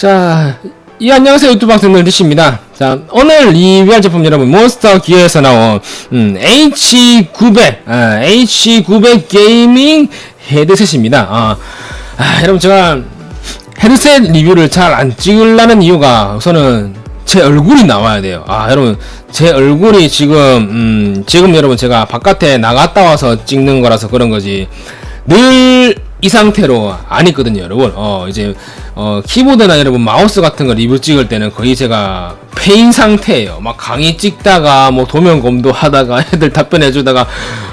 자, 이 안녕하세요 유튜브 학생들 리시입니다. 자, 오늘 리뷰할 제품 여러분 몬스터 기어에서 나온 음, H900, 아, H900 게이밍 헤드셋입니다. 아, 아, 여러분 제가 헤드셋 리뷰를 잘 안 찍으려는 이유가 우선은 제 얼굴이 나와야 돼요. 아, 여러분, 제 얼굴이 지금, 음, 지금 여러분 제가 바깥에 나갔다 와서 찍는 거라서 그런 거지. 늘 이 상태로 안 있거든요, 여러분. 어, 이제, 어, 키보드나 여러분 마우스 같은 거 리뷰 찍을 때는 거의 제가 페인 상태예요. 막 강의 찍다가, 뭐 도면 검도 하다가, 애들 답변해 주다가,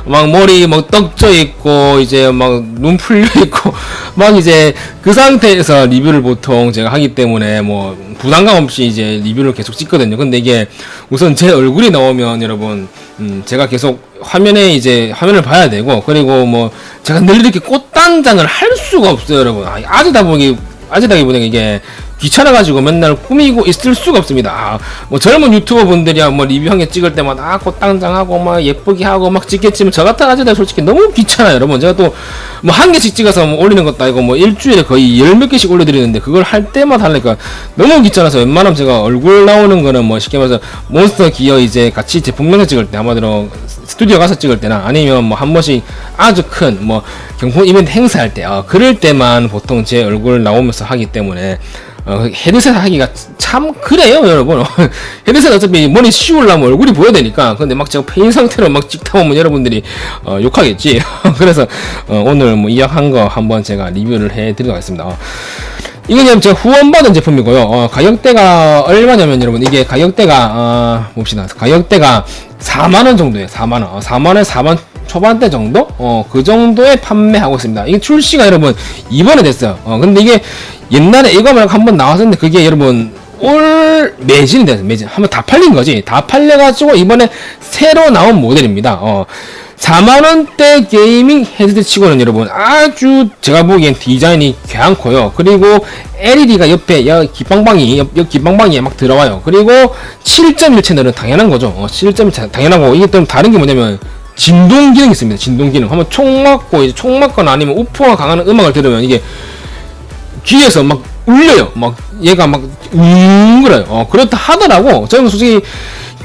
막 머리 막 떡져 있고, 이제 막 눈 풀려 있고, 막 이제 그 상태에서 리뷰를 보통 제가 하기 때문에 뭐 부담감 없이 이제 리뷰를 계속 찍거든요. 근데 이게 우선 제 얼굴이 나오면 여러분, 음, 제가 계속 화면에 이제 화면을 봐야 되고, 그리고 뭐 제가 늘 이렇게 꽃단장을 할 수가 없어요, 여러분. 아, 아직다 보기, 아직다기보다 이게 귀찮아가지고 맨날 꾸미고 있을 수가 없습니다. 아, 뭐 젊은 유튜버 분들이야 뭐 리뷰 한 개 찍을 때마다 아, 꽃단장하고 막 예쁘게 하고 막 찍겠지만 저 같은 아재들 솔직히 너무 귀찮아요, 여러분. 제가 또 뭐 한 개씩 찍어서 뭐 올리는 것도 아니고 뭐 일주일에 거의 열 몇 개씩 올려드리는데 그걸 할 때마다 하니까 너무 귀찮아서 웬만하면 제가 얼굴 나오는 거는 뭐 쉽게 말해서 몬스터 기어 이제 같이 제품 영상 찍을 때 한마디로 스튜디오 가서 찍을 때나 아니면 뭐 한 번씩 아주 큰 뭐 경품 이벤트 행사할 때 어, 그럴 때만 보통 제 얼굴 나오면서 하기 때문에 어, 헤드셋 하기가 참 그래요 여러분. 헤드셋 어차피 머리 씌우려면 얼굴이 보여야 되니까. 근데 막 제가 페인 상태로 막 찍다 보면 여러분들이 어, 욕하겠지. 그래서 어, 오늘 뭐 이약한 거 한번 제가 리뷰를 해드리도록 하겠습니다. 어. 이건 제가 후원받은 제품이고요. 어, 가격대가 얼마냐면 여러분 이게 가격대가 어, 봅시다. 가격대가 4만 원 정도예요. 4만 원. 어, 4만 원, 4만 초반대 정도? 어, 그 정도에 판매하고 있습니다. 이게 출시가 여러분 이번에 됐어요. 어, 근데 이게 옛날에 이거 말고 한번 나왔었는데 그게 여러분 올 매진이 됐어요. 매진. 한번 다 팔린 거지. 다 팔려가지고 이번에 새로 나온 모델입니다. 어. 4만원대 게이밍 헤드셋 치고는 여러분 아주 제가 보기엔 디자인이 괜찮고요 그리고 LED가 옆에 여 기빵방이 옆, 옆 기빵방이 막 들어와요 그리고 7.1 채널은 당연한 거죠 어, 7.1 당연하고 이게 또 다른 게 뭐냐면 진동 기능이 있습니다 진동 기능 한번 총 맞고 이제 총 맞거나 아니면 우포가 강한 음악을 들으면 이게 귀에서 막 울려요. 막 얘가 막 웅그래요. 어, 그렇다 하더라고. 저는 솔직히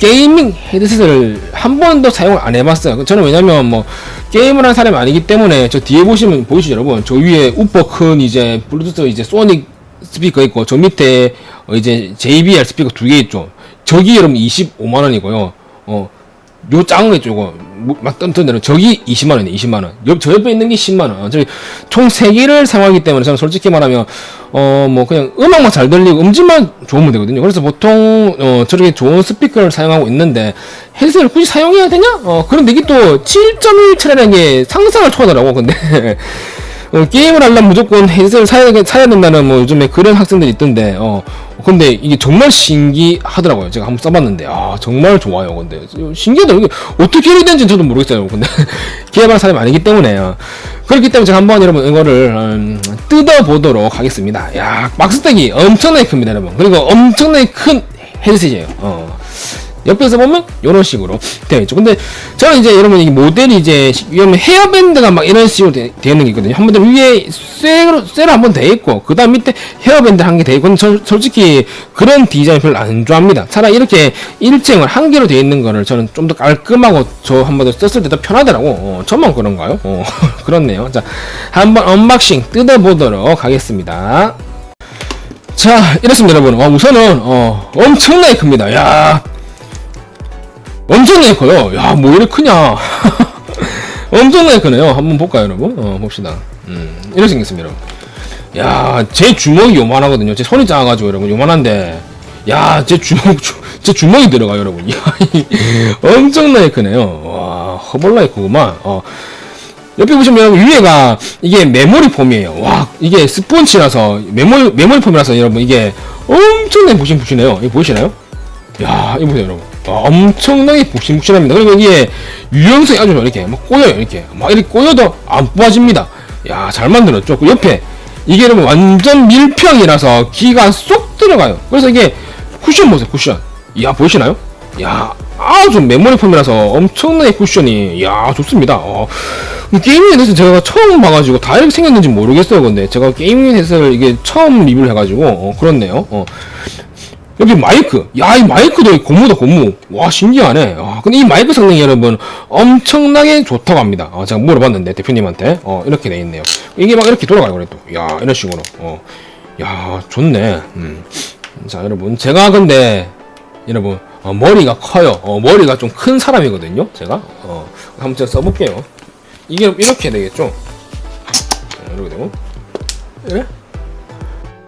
게이밍 헤드셋을 한 번도 사용을 안 해봤어요. 저는 왜냐면 뭐 게임을 하는 사람이 아니기 때문에 저 뒤에 보시면 보이시죠 여러분? 저 위에 우퍼 큰 이제 블루투스 이제 소닉 스피커 있고 저 밑에 어 이제 JBL 스피커 두 개 있죠. 저기 여러분 25만 원이고요. 어. 요 작은 이거. 뭐, 막 던던 대로 저기 20만 원이네, 20만 원. 옆, 저 옆에 있는 게 10만 원. 저기 총 3개를 사용하기 때문에 저는 솔직히 말하면, 어, 뭐, 그냥 음악만 잘 들리고 음질만 좋으면 되거든요. 그래서 보통, 어, 저렇게 좋은 스피커를 사용하고 있는데, 헤드셋을 굳이 사용해야 되냐? 어, 그런데 이게 또 7.1 차라는 게 상상을 초하더라고, 근데. 어, 게임을 하려면 무조건 헤드셋을 사야, 사야 된다는 뭐 요즘에 그런 학생들이 있던데, 어, 근데 이게 정말 신기하더라고요. 제가 한번 써봤는데, 아, 정말 좋아요. 근데, 신기하다. 이게 어떻게 이렇게 된지는 저도 모르겠어요. 근데, 개발한 사람이 아니기 때문에, 어. 그렇기 때문에 제가 한번 여러분 이거를, 음, 뜯어보도록 하겠습니다. 야, 박스tek이 엄청나게 큽니다, 여러분. 그리고 엄청나게 큰 헤드셋이에요. 어. 옆에서 보면 이런 식으로 되어 있죠. 근데 저는 이제 여러분 이 모델이 이제 여러분 헤어밴드가 막 이런 식으로 되, 되어 있는 게 있거든요. 한번더 위에 쇠로 쇠로 한 번 돼 있고 그 다음 밑에 헤어밴드 한 개 돼 있고 근데 저 솔직히 그런 디자인 별로 안 좋아합니다. 차라리 이렇게 일정을 한 개로 되어 있는 거를 저는 좀 더 깔끔하고 저 한 번 더 썼을 때 더 편하더라고. 어, 저만 그런가요? 어, 그렇네요. 자, 한번 언박싱 뜯어 보도록 하겠습니다. 자, 이렇습니다, 여러분. 어, 우선은 어, 엄청나게 큽니다. 야, 엄청나게 커요. 야, 뭐 이렇게 크냐. 엄청나게 크네요. 한번 볼까요, 여러분? 어, 봅시다. 음, 이렇게 생겼습니다, 여러분. 야, 제 주먹이 요만하거든요. 제 손이 작아가지고, 여러분. 요만한데. 야, 제 주먹, 주, 제 주먹이 들어가요, 여러분. 야, 엄청나게 크네요. 와, 허벌나게 크구만. 어. 옆에 보시면 위에가 이게 메모리 폼이에요. 와 이게 스폰치라서 메모리 메모리 폼이라서 여러분 이게 엄청나게 부신부신해요. 이거 보이시나요? 야 이거 보세요 여러분. 아, 엄청나게 복신복신합니다. 그리고 이게 유연성이 아주. 이렇게 막 꼬여요. 이렇게 막 이렇게 꼬여도 안 빠집니다. 야, 잘 만들었죠. 그 옆에 이게 여러분 완전 밀평이라서 기가 쏙 들어가요. 그래서 이게 쿠션 보세요. 쿠션. 야, 보이시나요? 야, 아주 메모리 폼이라서 엄청나게 쿠션이 야 좋습니다. 어, 게이밍에 대해서 제가 처음 봐가지고 다 이렇게 생겼는지 모르겠어요. 근데 제가 게이밍에 대해서 이게 처음 리뷰를 해가지고 어, 그렇네요. 어. 여기 마이크. 야, 이 마이크도 고무다, 고무. 와, 신기하네. 아, 근데 이 마이크 성능이 여러분 엄청나게 좋다고 합니다. 어, 제가 물어봤는데, 대표님한테. 어, 이렇게 돼 있네요. 이게 막 이렇게 돌아가요, 그래 또. 야, 이런 식으로. 어, 야, 좋네. 음. 자, 여러분. 제가 근데, 여러분, 어, 머리가 커요. 어, 머리가 좀 큰 사람이거든요. 제가. 어, 한번 제가 써볼게요. 이게 이렇게 되겠죠? 자, 이렇게 되고. 예?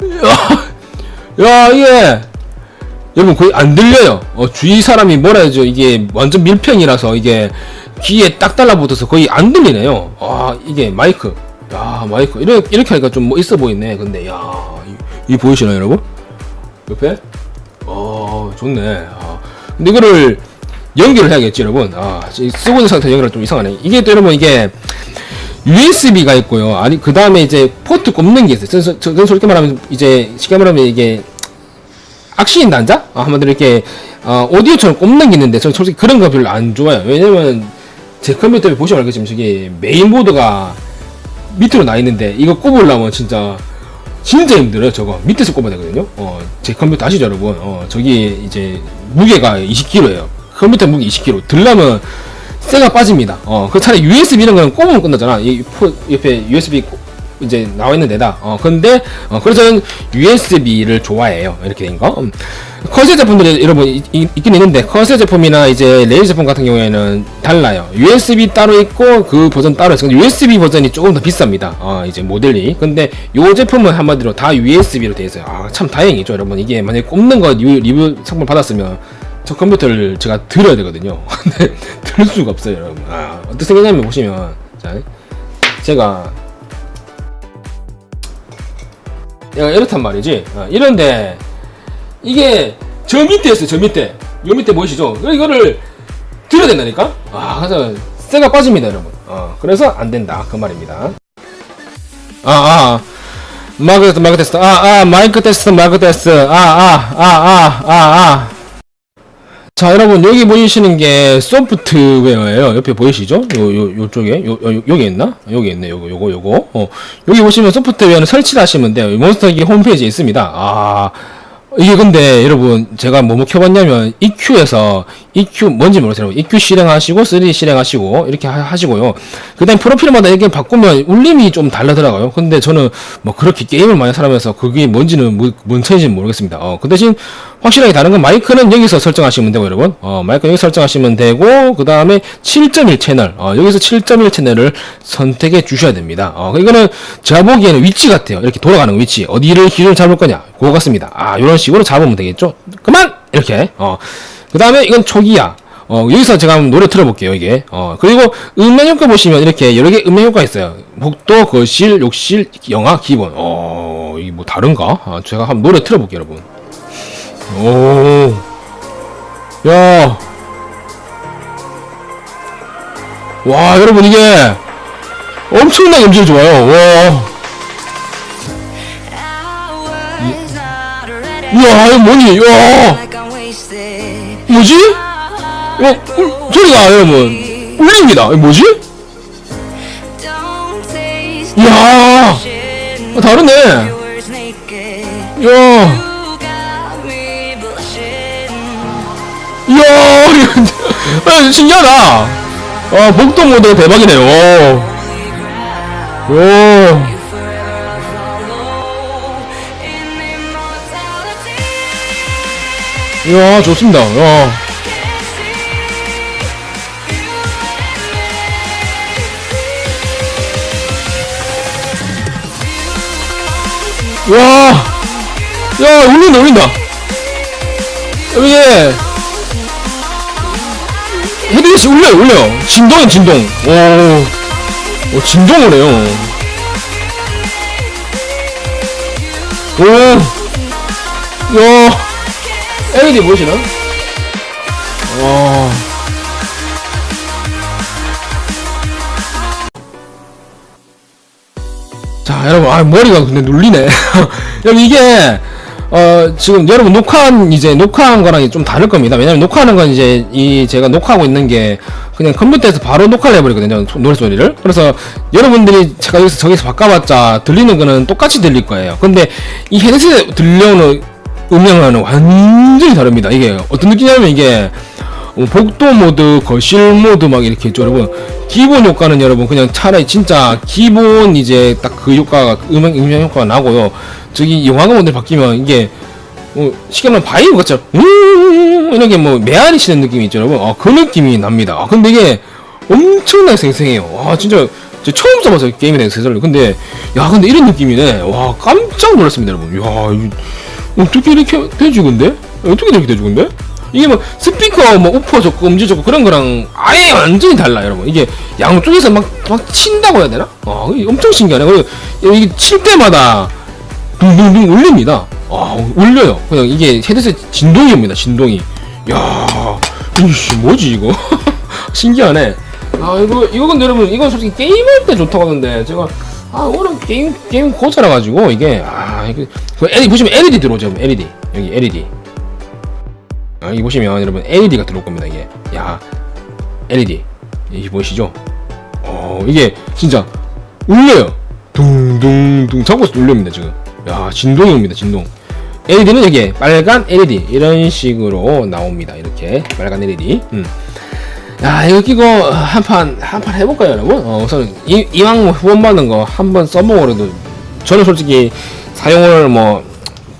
야, 야, 이게. 여러분 거의 안 들려요. 어, 주위 사람이 뭐라 해야죠. 이게 완전 밀평이라서 이게 귀에 딱 달라붙어서 거의 안 들리네요. 아 이게 마이크. 야 마이크 이렇게 이렇게 하니까 좀 뭐 있어 보이네. 근데 야 이, 이 보이시나요 여러분? 옆에? 어 좋네. 아, 근데 이거를 연결을 해야겠지 여러분. 아 이- 쓰고 있는 상태 연결을 좀 이상하네. 이게 또 여러분 이게 USB가 있고요. 아니 그 다음에 이제 포트 꼽는 게 있어요. 그래서 저, 저 솔직히 말하면 이제 쉽게 말하면 이게 악시인 단자? 아, 한마디로 이렇게 어, 오디오처럼 꼽는 게 있는데 저는 솔직히 그런 거 별로 안 좋아요. 왜냐면 제 컴퓨터에 보시면 알겠지만 저기 메인보드가 밑으로 나 있는데 이거 꼽으려면 진짜 진짜 힘들어요. 저거 밑에서 꼽아야 되거든요. 어, 제 컴퓨터 아시죠, 여러분? 어, 저기 이제 무게가 20kg예요. 컴퓨터 무게 20kg. 들려면 쇠가 빠집니다. 어, 그 차라리 USB 이런 거는 꼽으면 끝나잖아. 이 포, 옆에 USB 꼽- 이제 나와 있는 데다. 어, 근데, 어, 그래서 저는 USB를 좋아해요. 이렇게 된 거. 음. 커세 제품들이 여러분 이- 이- 있긴 있는데, 커세 제품이나 이제 레일 제품 같은 경우에는 달라요. USB 따로 있고, 그 버전 따로 있어요. USB 버전이 조금 더 비쌉니다. 어, 이제 모델이. 근데 요 제품은 한마디로 다 USB로 되어 있어요. 아, 참 다행이죠, 여러분. 이게 만약에 꼽는 거 리뷰, 상품 받았으면, 저 컴퓨터를 제가 들어야 되거든요. 근데 들 수가 없어요, 여러분. 아, 어떻게 생겼냐면 보시면, 자, 제가 이렇단 말이지. 어, 이런데 이게 저 밑에 있어요. 저 밑에. 요 밑에 보이시죠? 이거를 들어야 된다니까. 아, 그래서 쇠가 빠집니다, 여러분. 어, 그래서 안 된다 그 말입니다. 아, 아. 마이크 테스트, 마이크 테스트. 아, 아, 마이크 테스트, 마이크 테스트. 아, 아, 아, 아, 아, 아. 자, 여러분, 여기 보이시는 게 소프트웨어예요. 옆에 보이시죠? 요, 요, 요쪽에. 요, 요, 여기 있나? 여기 있네. 요거, 요거, 요거. 어. 여기 보시면 소프트웨어는 설치를 하시면 돼요. 몬스터기 홈페이지에 있습니다. 아. 이게 근데 여러분 제가 뭐뭐 켜봤냐면 EQ에서 EQ 뭔지 모르겠어요. EQ 실행하시고 3D 실행하시고 이렇게 하, 시고요 그다음 프로필마다 이렇게 바꾸면 울림이 좀 다르더라고요. 근데 저는 뭐 그렇게 게임을 많이 살아면서 그게 뭔지는 뭐, 뭔 차이인지는 모르겠습니다. 어, 그 대신 확실하게 다른 건 마이크는 여기서 설정하시면 되고 여러분. 어, 마이크 여기 설정하시면 되고 그 다음에 7.1 채널 어, 여기서 7.1 채널을 선택해 주셔야 됩니다. 어, 이거는 제가 보기에는 위치 같아요. 이렇게 돌아가는 위치 어디를 길을 잡을 거냐 그거 같습니다. 아 이런 식으로 잡으면 되겠죠. 그만 이렇게 어, 그 다음에 이건 초기야. 어, 여기서 제가 한번 노래 틀어볼게요, 이게. 어, 그리고 음향 효과 보시면 이렇게 여러 개 음향 효과 있어요. 복도, 거실, 욕실, 영화, 기본. 어, 이게 뭐 다른가? 아, 제가 한번 노래 틀어볼게요, 여러분. 오. 야. 와, 여러분, 이게 엄청나게 음질이 좋아요. 와. 우와, 이거 뭐니? 야. 뭐지? 이거, 울, 소리가, 여러분. 울립니다. 이거 뭐지? 이야. 아, 다르네. 야. 이야, 이거 아, 신기하다. 아, 복도 모드 대박이네요. 오. 이야, 좋습니다. 야. 와. 야, 울린다, 울린다. 이게 헤드셋이 울려요, 울려요. 진동이 진동. 오. 오, 진동을 해요. 오. 야. LED 보이시나? 와. 자, 여러분, 아, 머리가 근데 눌리네. 여러분, 이게, 어, 지금 여러분 녹화한, 이제 녹화한 거랑 좀 다를 겁니다. 왜냐면 녹화하는 건 이제 이 제가 녹화하고 있는 게 그냥 컴퓨터에서 바로 녹화를 해버리거든요. 노래소리를. 그래서 여러분들이 제가 여기서 저기서 바꿔봤자 들리는 거는 똑같이 들릴 거예요. 근데 이 헤드셋에 들려오는 음량은 완전히 다릅니다. 이게 어떤 느낌이냐면 이게 어, 복도 모드, 거실 모드 막 이렇게 있죠, 여러분. 기본 효과는 여러분 그냥 차라리 진짜 기본 이제 딱 그 효과가 음향 음향 효과가 나고요. 저기 영화가 모델 바뀌면 이게 어, 쉽게 말하면 바이오 같죠. 음, 이렇게 뭐 메아리 치는 느낌이 있죠, 여러분. 아, 그 느낌이 납니다. 아, 근데 이게 엄청나게 생생해요. 와, 진짜 저 처음 써봐서 게임에 대해서 해설을. 근데 야, 근데 이런 느낌이네. 와, 깜짝 놀랐습니다, 여러분. 야, 어떻게 이렇게 되지 근데? 어떻게 이렇게 되지 근데? 이게 뭐 스피커 뭐 우퍼 좋고 음질 좋고 그런 거랑 아예 완전히 달라 여러분. 이게 양쪽에서 막, 막 친다고 해야 되나? 아 이게 엄청 신기하네. 그리고 이게 칠 때마다 둥둥둥 울립니다. 아 울려요. 그냥 이게 헤드셋 진동이 옵니다 진동이. 야 이씨 뭐지 이거? 신기하네. 아 이거 이거 근데 여러분 이건 솔직히 게임할 때 좋다고 하는데 제가 아 오늘 게임 게임 고사라 가지고 이게 아 이게 그 LED 보시면 LED 들어오죠 LED. 여기 LED. 아, 여기 보시면 여러분 LED가 들어올 겁니다 이게. 야 LED. 여기 보이시죠? 어 이게 진짜 울려요. 둥둥둥. 잡고서 울립니다 지금. 야 진동이 옵니다 진동. LED는 여기에 빨간 LED. 이런 식으로 나옵니다 이렇게. 빨간 LED. 음. 야 이거 끼고 한 판 한 판 해볼까요 여러분? 어, 우선 이, 이왕 후원 받는 거 한 번 써보고라도 저는 솔직히 사용을 뭐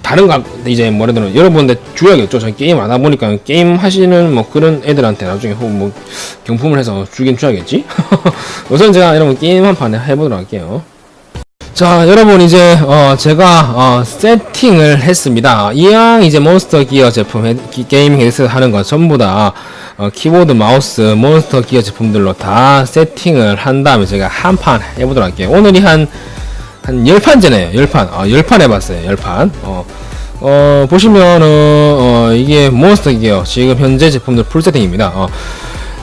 다른 각 이제 뭐라든 여러분들 줘야겠죠. 저 게임 안 하보니까 게임 하시는 뭐 그런 애들한테 나중에 혹 뭐 경품을 해서 주긴 줘야겠지. 우선 제가 여러분 게임 한 판 해보도록 할게요. 자 여러분 이제 어 제가 어 세팅을 했습니다 이왕 이제 몬스터 기어 제품 기- 게이밍 헤드셋 하는 거 전부 다 어, 키보드 마우스 몬스터 기어 제품들로 다 세팅을 한 다음에 제가 한 판 해보도록 할게요 오늘이 한 한 10판 전에요 10판 어 10판 해봤어요 10판 어, 어 보시면은 어 이게 몬스터 기어 지금 현재 제품들 풀 세팅입니다 어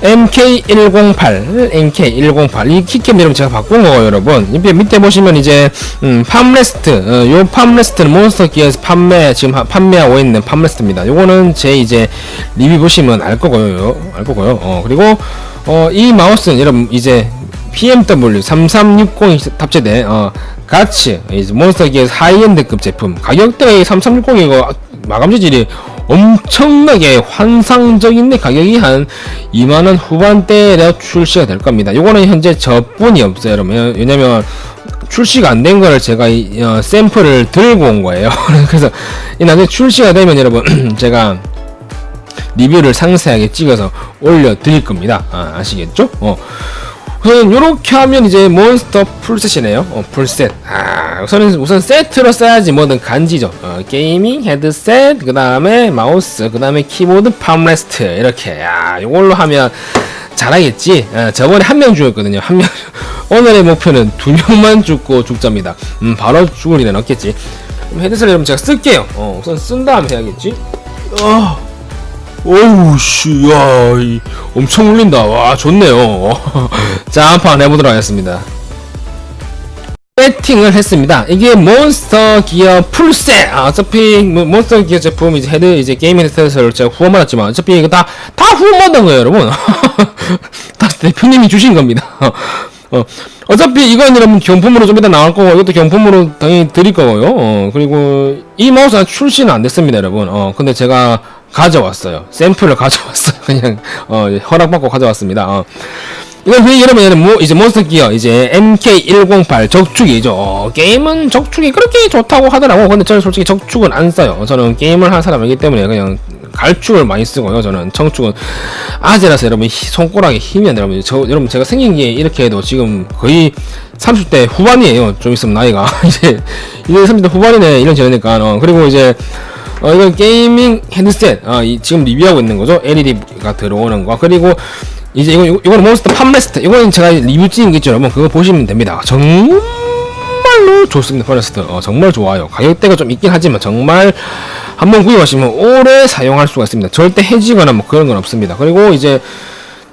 MK108, MK108. 이 키캡 이름 제가 바꾼 거예요, 여러분. 밑에, 밑에 보시면 이제, 음, 팜레스트. 어, 요 팜레스트는 몬스터 기어에서 판매, 지금 하- 판매하고 있는 팜레스트입니다. 요거는 제 이제 리뷰 보시면 알 거고요. 요, 알 거고요. 어, 그리고, 어, 이 마우스는 여러분, 이제, PMW 3360이 탑재된, 어, 가츠, 이제 몬스터 기어에서 하이엔드급 제품. 가격대가 이3360 이거 마감 재질이 엄청나게 환상적인데 가격이 한 2만원 후반대에 출시가 될 겁니다. 요거는 현재 저뿐이 없어요, 여러분. 왜냐면 출시가 안 된 거를 제가 이, 어, 샘플을 들고 온 거예요. 그래서 이 나중에 출시가 되면 여러분 제가 리뷰를 상세하게 찍어서 올려 드릴 겁니다. 아, 아시겠죠? 어. 우선 이렇게 하면 이제 몬스터 풀셋이네요. 어, 풀셋. 아, 우선은 우선 세트로 써야지 뭐든 간지죠. 어, 게이밍 헤드셋, 그 다음에 마우스, 그 다음에 키보드, 팜레스트 이렇게. 야, 이걸로 하면 잘하겠지. 어, 저번에 한 명 죽었거든요. 한 명. 오늘의 목표는 두 명만 죽고 죽자입니다. 음, 바로 죽을 일은 없겠지. 그럼 헤드셋을 여러분 제가 쓸게요. 어, 우선 쓴 다음에 해야겠지. 어. 오우 씨, 야, 이, 엄청 울린다. 와, 좋네요. 자, 한판 해보도록 하겠습니다. 세팅을 했습니다. 이게 몬스터 기어 풀셋. 아, 어차피 뭐, 몬스터 기어 제품 이제 헤드 이제 게임 헤드셋을 제가 후원 받았지만 어차피 이거 다 다 후원 받은 거예요, 여러분. 다 대표님이 주신 겁니다. 어, 어차피 이건 여러분 경품으로 좀 이따 나올 거고 이것도 경품으로 당연히 드릴 거고요. 어, 그리고 이 마우스는 출시는 안 됐습니다, 여러분. 어, 근데 제가 가져왔어요. 샘플을 가져왔어요. 그냥 어, 허락받고 가져왔습니다. 어. 이건 왜 여러분 뭐 이제 몬스터 기어 이제 MK108 적축이죠. 어, 게임은 적축이 그렇게 좋다고 하더라고. 근데 저는 솔직히 적축은 안 써요. 저는 게임을 하는 사람이기 때문에 그냥 갈축을 많이 쓰고요. 저는 청축은 아재라서 여러분 히- 손가락에 힘이 안 들어요. 저 여러분 제가 생긴 게 이렇게 해도 지금 거의 30대 후반이에요. 좀 있으면 나이가 이제 이제 30대 후반이네 이런 지나니까 어, 그리고 이제 어, 이건 게이밍 헤드셋, 아, 이, 지금 리뷰하고 있는 거죠. LED가 들어오는 거. 그리고, 이제 이거- 이거는 몬스터 팜레스트. 이거는 제가 리뷰 찍은 게 있죠, 여러분. 그거 보시면 됩니다. 정말로 좋습니다, 팜레스트. 어, 정말 좋아요. 가격대가 좀 있긴 하지만, 정말 한번 구입하시면 오래 사용할 수가 있습니다. 절대 해지거나 뭐 그런 건 없습니다. 그리고 이제,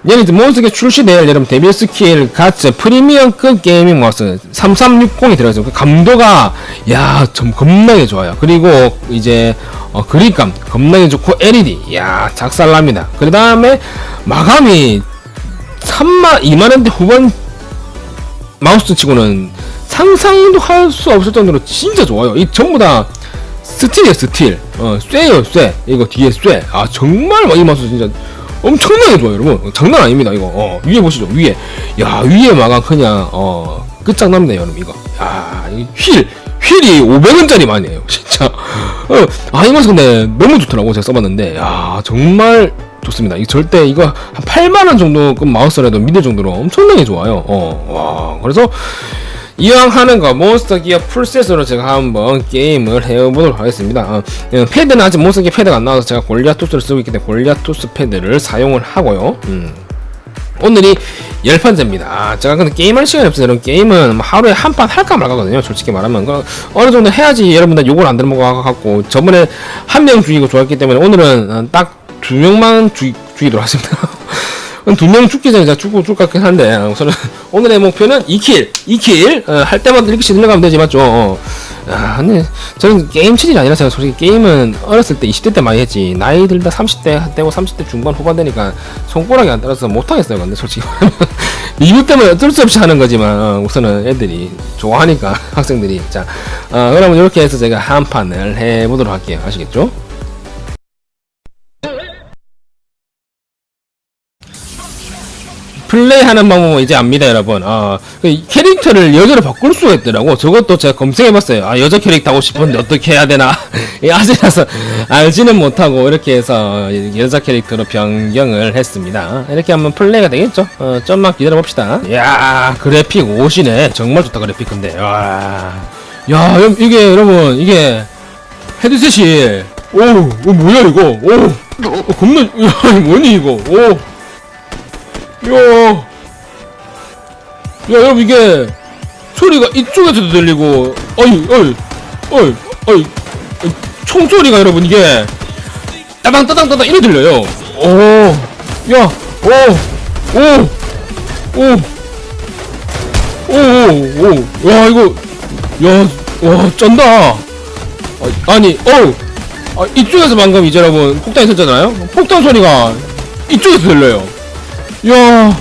얘는 이제 몬스터가 출시될 여러분 데뷔 스킬 가츠 프리미엄급 게이밍 마우스 3360이 들어가서 그 감도가 야 좀 겁나게 좋아요. 그리고 이제 어, 그립감 겁나게 좋고 LED 야 작살납니다. 그 다음에 마감이 3만 2만원대 후반 마우스 치고는 상상도 할 수 없을 정도로 진짜 좋아요. 이 전부 다 스틸이에요 스틸. 어 쇠요 쇠. 이거 뒤에 쇠 아 정말 이 마우스 진짜 엄청나게 좋아요 여러분. 장난 아닙니다 이거. 어 위에 보시죠 위에. 야 위에 마감 그냥 어 끝장납니다 여러분 이거. 야휠 휠이 500원짜리 만이에요 진짜. 어 아이 마우스 근데 너무 좋더라고 제가 써봤는데. 야 정말 좋습니다. 이거 절대 이거 한 8만원 정도 그 마우스라도 믿을 정도로 엄청나게 좋아요. 어 와 그래서 이왕 하는 거 몬스터 기어 풀셋으로 제가 한번 게임을 해보도록 하겠습니다. 어, 예, 패드는 아직 몬스터 기어 패드가 안 나와서 제가 골리아토스를 쓰고 있기 때문에 골리아토스 패드를 사용을 하고요. 음. 오늘이 열 번째입니다. 아, 제가 근데 게임할 시간이 없어서 이런 게임은 뭐 하루에 한 판 할까 말까거든요. 솔직히 말하면 그 어느 정도 해야지 여러분들 욕을 안 들어먹어갖고 저번에 한 명 죽이고 좋았기 때문에 오늘은 어, 딱두 명만 죽이, 죽이도록 하겠습니다. 두명 죽기 전에 죽고 것 같긴 한데. 우선은 오늘의 목표는 2킬 2킬 어, 할 때마다 이렇게씩 늘려가면 되지 맞죠? 어. 아 근데 저는 게임 체질이 아니라서 솔직히 게임은 어렸을 때 20대 때 많이 했지. 나이 들다 30대 되고 30대 중반 후반 되니까 손가락이 안 따라서 못하겠어요 근데 솔직히 리뷰 때문에 어쩔 수 없이 하는 거지만 어, 우선은 애들이 좋아하니까 학생들이. 자 어, 그러면 이렇게 해서 제가 한 판을 해보도록 할게요. 아시겠죠? 플레이하는 방법은 이제 압니다, 여러분. 어, 그 캐릭터를 여자로 바꿀 수가 있더라고. 저것도 제가 검색해봤어요. 아, 여자 캐릭터 하고 싶은데 어떻게 해야 되나? 이 아직라서 알지는 못하고 이렇게 해서 여자 캐릭터로 변경을 했습니다. 이렇게 하면 플레이가 되겠죠? 어, 좀만 기다려봅시다. 이야, 그래픽 오시네. 정말 좋다, 그래픽 근데. 와. 야, 여- 이게, 여러분, 이게 헤드셋이, 오, 어, 뭐야, 이거? 오, 어, 겁나, 야, 뭐니, 이거? 오. 야, 야, 여러분 이게 소리가 이쪽에서도 들리고, 어이, 어이, 어이, 어이, 총 소리가 여러분 이게 따당 따당 따당 이래 들려요. 오, 야, 오, 오, 오, 오, 오, 오, 야 이거, 야, 와 쩐다. 아, 아니, 어우, 아, 이쪽에서 방금 이제 여러분 폭탄 있었잖아요. 폭탄 소리가 이쪽에서 들려요. 야,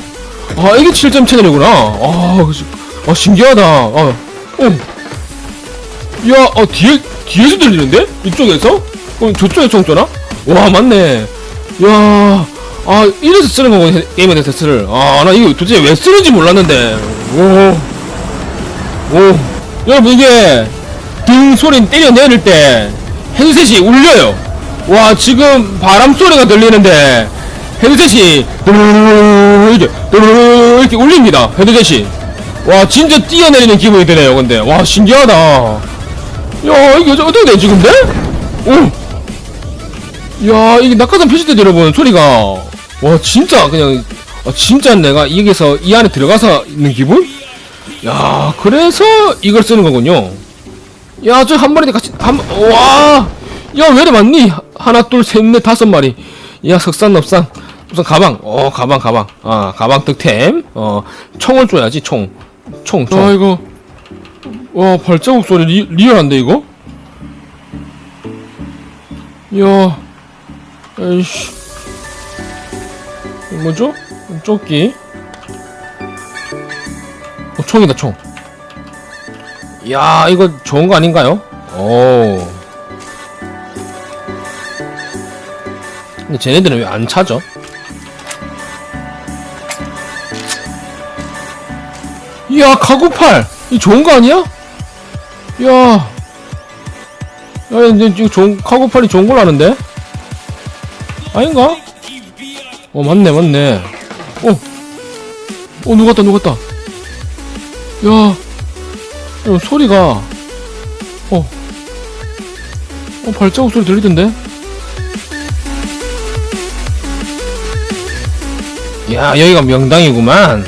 아 이게 7점 채널이구나. 아. 아 신기하다. 아, 어, 야, 어 뒤에 뒤에서 들리는데? 이쪽에서? 그럼 저쪽에 총 쏘나? 와 맞네. 야, 아 이래서 쓰는 거고 게임에 대해서 쓰를. 아, 나 이거 도대체 왜 쓰는지 몰랐는데. 오, 오, 여러분 이게 등 소리 때려 내릴 때 헤드셋이 울려요. 와 지금 바람 소리가 들리는데 헤드셋이 이렇게 이렇게 울립니다. 헤드셋이. 와 진짜 뛰어내리는 기분이 드네요 근데. 와 신기하다. 야 이게 어떻게 되지 근데? 오야 이게 낙하산 표시 때 여러분 소리가. 와 진짜 그냥 아, 진짜 내가 여기서 이 안에 들어가서 있는 기분? 야 그래서 이걸 쓰는 거군요. 야 저 한 마리 같이 한와야 왜 이래 많니? 하나 둘 셋 넷 다섯 마리. 야 석산 넙산 우선 가방. 어 가방 가방. 아 가방 득템. 어 총을 줘야지 총 총 총. 아 이거 와 발자국 소리 리, 리얼한데 이거? 야 에이씨. 뭐죠? 조끼. 어 총이다 총. 야, 이거 좋은 거 아닌가요? 오. 근데 쟤네들은 왜 안 차죠? 야, 카구팔! 이 좋은 거 아니야? 야. 야, 이제 이거 좋은, 카구팔이 좋은 걸로 아는데? 아닌가? 어, 맞네, 맞네. 어. 어, 누갔다, 누갔다. 야. 어, 소리가 어, 어 발자국 소리 들리던데? 야 여기가 명당이구만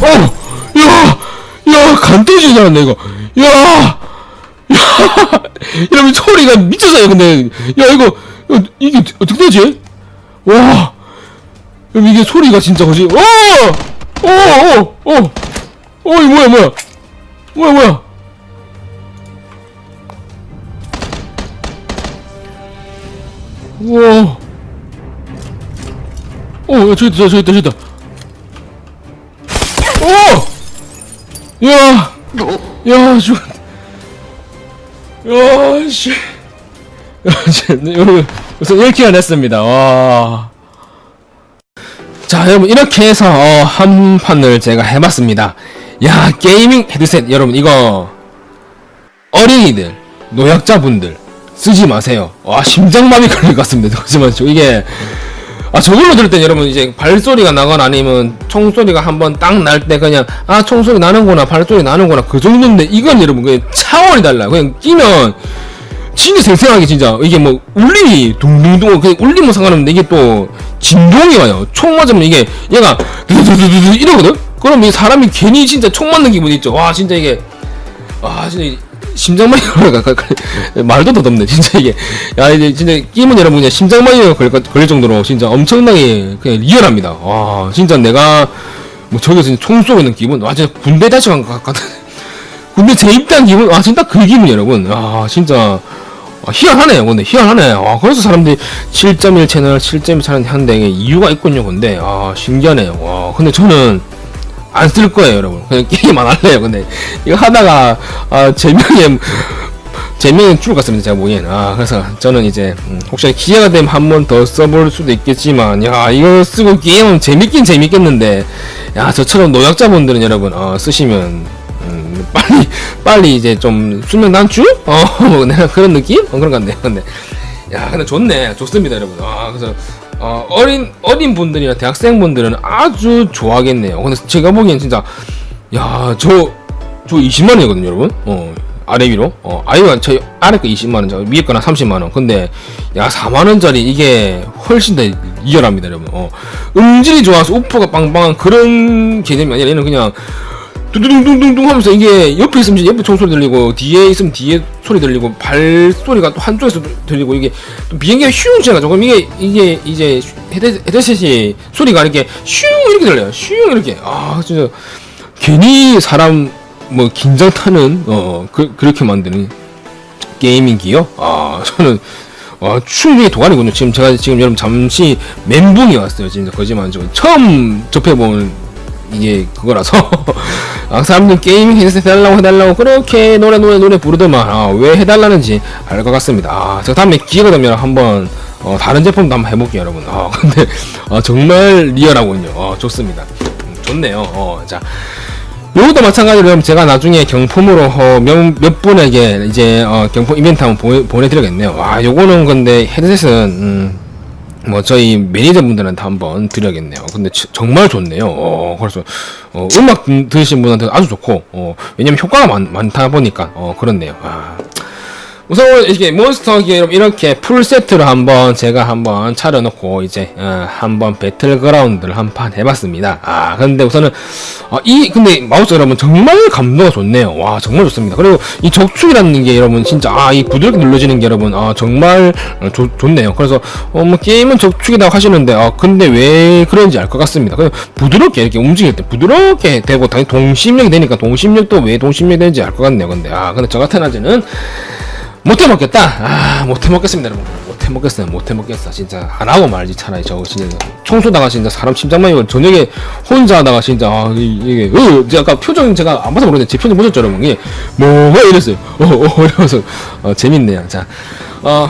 어! 야! 야! 간떠지줄 알았네, 이거. 야! 야! 이러면 소리가 미쳤어요, 근데. 야, 이거, 이거 이게 어떻게 되지? 와! 그럼 이게 소리가 진짜 거지? 어! 어! 어! 어! 어, 이 뭐야, 뭐야? 뭐야, 뭐야? 우와. 어, 야, 저기 있다, 저기 있다, 저기 있다. 오! 야! 야, 죽 야, 씨. 여러분, 우선 1킬을 냈습니다. 와. 자, 여러분, 이렇게 해서, 어, 한 판을 제가 해봤습니다. 야, 게이밍 헤드셋, 여러분, 이거, 어린이들, 노약자분들, 쓰지 마세요. 와, 심장마비 걸릴 것 같습니다. 저 이게, 아, 저걸로 들을 땐 여러분, 이제 발소리가 나거나 아니면 총소리가 한번 딱 날 때 그냥, 아, 총소리 나는구나, 발소리 나는구나, 그 정도인데, 이건 여러분, 그냥 차원이 달라요. 그냥 끼면, 진짜 생생하게 진짜 이게 뭐 울림이 둥둥둥 그냥 울림은 상관없는데 이게 또 진동이 와요. 총 맞으면 이게 얘가 이러거든? 그럼 이 사람이 괜히 진짜 총 맞는 기분이 있죠. 와 진짜 이게 와 진짜 이- 심장마비 걸까 말도 더덥네 진짜 이게. 야 이제 진짜 끼면 여러분 그냥 심장마비가 걸릴, 것- 걸릴 정도로 진짜 엄청나게 그냥 리얼합니다. 와 진짜 내가 뭐 저기서 총 쏘고 있는 기분 와 진짜 군대 다시 간 것 같은 군대 재입대한 기분 아 진짜 그 기분 여러분. 아 진짜. 아, 희한하네요, 근데 희한하네. 아, 그래서 사람들이 7.1 채널, 7.1 채널 하는데 이유가 있군요, 근데. 아 신기하네요. 와, 근데 저는 안 쓸 거예요, 여러분. 그냥 게임 안 할래요. 근데 이거 하다가 아 제명에 제명에 것 같습니다, 제가 보기엔. 아, 그래서 저는 이제 음, 혹시 기회가 되면 한 번 더 써볼 수도 있겠지만, 야, 이거 쓰고 게임은 재밌긴 재밌겠는데, 야, 저처럼 노약자분들은 여러분 어, 쓰시면 음, 빨리 빨리 이제 좀 수면 단축? 어, 뭐 그런 느낌? 어, 그런 것 같네요. 근데 야, 근데 좋네, 좋습니다, 여러분. 아, 그래서 어, 어린 어린 분들이나 대학생분들은 아주 좋아하겠네요. 근데 제가 보기엔 진짜 야, 저 저 20만 원이거든요, 여러분. 어. 아래 위로 어 아이가 저 아래 거 20만 원, 저 위에 거나 30만 원. 근데 야 4만 원짜리 이게 훨씬 더 리얼합니다, 여러분. 어 음질이 좋아서 우퍼가 빵빵한 그런 개념이 아니라 얘는 그냥 둥둥둥둥둥 하면서 이게 옆에 있으면 옆에 총소리 들리고 뒤에 있으면 뒤에 소리 들리고 발 소리가 또 한쪽에서 들리고 이게 또 비행기가 슝 지나가죠. 그럼 이게 이게 이제 헤드 헤드셋이 소리가 이렇게 슝 이렇게 들려요. 슝 이렇게 아 진짜 괜히 사람 뭐 긴장 타는 어 그, 그렇게 만드는 게이밍기요. 아 저는 와 충분히 도가니군요. 지금 제가 지금 여러분 잠시 멘붕이 왔어요. 진짜 거짓말 안 치고 처음 접해본 이게 그거라서 아, 사람들 게이밍 헤드셋 해달라고 해달라고 그렇게 노래 노래 노래 부르더만 아, 왜 해달라는지 알 것 같습니다. 아, 제가 다음에 기회가 되면 한번 어, 다른 제품도 한번 해볼게요, 여러분. 아, 근데 어, 정말 리얼하군요. 어, 좋습니다. 음, 좋네요. 어, 자. 요것도 마찬가지로 제가 나중에 경품으로 어, 몇, 몇 분에게 이제 어, 경품 이벤트 한번 보내, 보내드리겠네요. 와, 요거는 근데 헤드셋은 음, 뭐 저희 매니저분들한테 한번 드려야겠네요. 근데 치- 정말 좋네요. 어, 그래서 어, 음악 듣- 들으신 분한테 아주 좋고 어, 왜냐면 효과가 많, 많다 보니까 어, 그렇네요. 아. 우선 이렇게 몬스터 여러분 이렇게 풀 세트로 한번 제가 한번 차려놓고 이제 어, 한번 배틀그라운드를 한 판 해봤습니다. 아 근데 우선은 어, 이 근데 마우스 여러분 정말 감도가 좋네요. 와 정말 좋습니다. 그리고 이 적축이라는 게 여러분 진짜 아 이 부드럽게 눌러지는 게 여러분 아 정말 어, 좋, 좋네요. 그래서 어 뭐 게임은 적축이라고 하시는데 아 근데 왜 그런지 알 것 같습니다. 그냥 부드럽게 이렇게 움직일 때 부드럽게 되고 당연히 동심력이 되니까 동심력도 왜 동심력이 되는지 알 것 같네요. 근데 아 근데 저 같은 아재는 못해 먹겠다. 아, 못해 먹겠습니다, 여러분. 못해 먹겠어요. 못해 먹겠어. 진짜 안 하고 말지 차라리 저거 진짜 청소다가 진짜 사람 심장만 이고 저녁에 혼자 하다가 진짜 아, 이- 이게 어, 제가 아까 표정 제가 안 봐서 모르는데 제 표정 보셨죠, 여러분? 이게 뭐가 이랬어요. 어, 어, 이러면서 어, 재밌네요. 자, 어.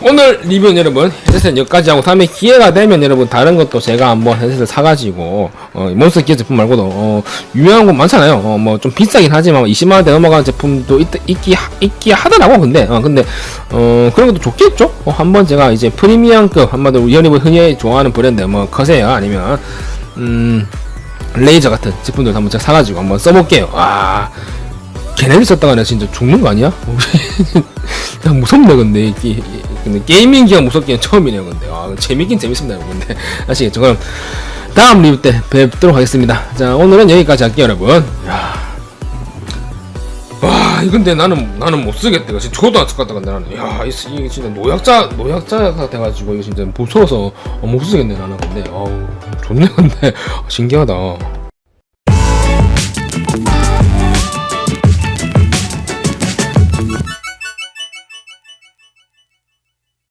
오늘 리뷰는 여러분 헤드셋 여기까지 하고 다음에 기회가 되면 여러분 다른 것도 제가 한번 헤드셋을 사가지고 어, 몬스터 기어 제품 말고도 어, 유명한 거 많잖아요. 어, 뭐 좀 비싸긴 하지만 20만원대 넘어가는 제품도 있, 있기, 하- 있기 하더라고 근데. 어, 근데 어, 그런 것도 좋겠죠? 어, 한번 제가 이제 프리미엄급 한마디로 우연히 흔히 좋아하는 브랜드 뭐 커세요? 아니면 음 레이저 같은 제품들 한번 제가 사가지고 한번 써볼게요. 아 걔네들 썼다가 내가 진짜 죽는 거 아니야? 그냥 무섭네 근데. 이, 이, 근데 게이밍 기가 무섭기는 처음이네요 근데. 아, 재밌긴 재밌습니다 근데. 아시겠죠? 그럼 다음 리뷰 때 뵙도록 하겠습니다. 자 오늘은 여기까지 할게요 여러분. 야. 와 이건데 나는 나는 못 쓰겠다. 진짜 저도 안쓸 것 같다 나는. 야 이- 이게 진짜 노약자 노약자가 돼가지고 이거 진짜 무서워서 어, 못 쓰겠네 나는. 근데 어우 좋네 근데. 신기하다